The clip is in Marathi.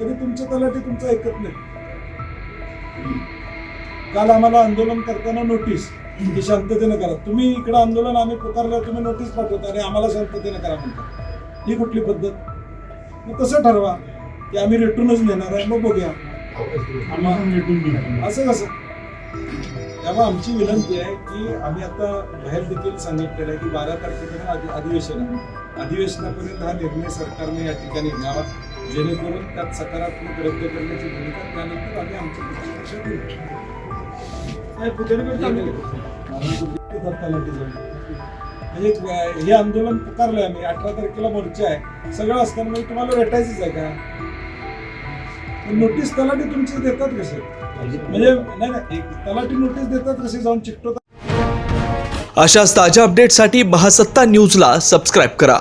तरी तुमचे तलाठी तुमचं ऐकत नाही. काल आम्हाला आंदोलन करताना नोटीस की शांततेनं करा. तुम्ही इकडं आंदोलन आम्ही पुकारल्यावर तुम्ही नोटीस पाठवता आणि आम्हाला शांततेनं करा म्हणता. ही कुठली पद्धत? मग तसं ठरवा की आम्ही रेटूनच नेणार आहे. मग बघूया. असं कसं? त्यामुळे आमची विनंती आहे की आम्ही आता बाहेर देखील सांगितलेलं आहे की बारा तारखेपर्यंत अधि- अधिवेशन आहे. अधिवेशनापर्यंत हा निर्णय सरकारने या ठिकाणी घ्यावा. जेणेकरून त्यात सकारात्मक रद्द करण्याची भूमिका त्यानंतर आम्ही आमची प्रतिक्रिया देऊ. तलाठी जाऊन. म्हणजे हे आंदोलन पुकारलंय आम्ही. अठरा तारखेला मोर्चा आहे. सगळं असताना म्हणजे तुम्हाला भेटायचंच आहे का? नोटीस तलाठी तुमची देतात कसे? म्हणजे नाही नाही एक तलाठी नोटीस देतात कसे? जाऊन चिकटवतात. अशाच ताज्या अपडेटसाठी महासत्ता न्यूजला सबस्क्राईब करा.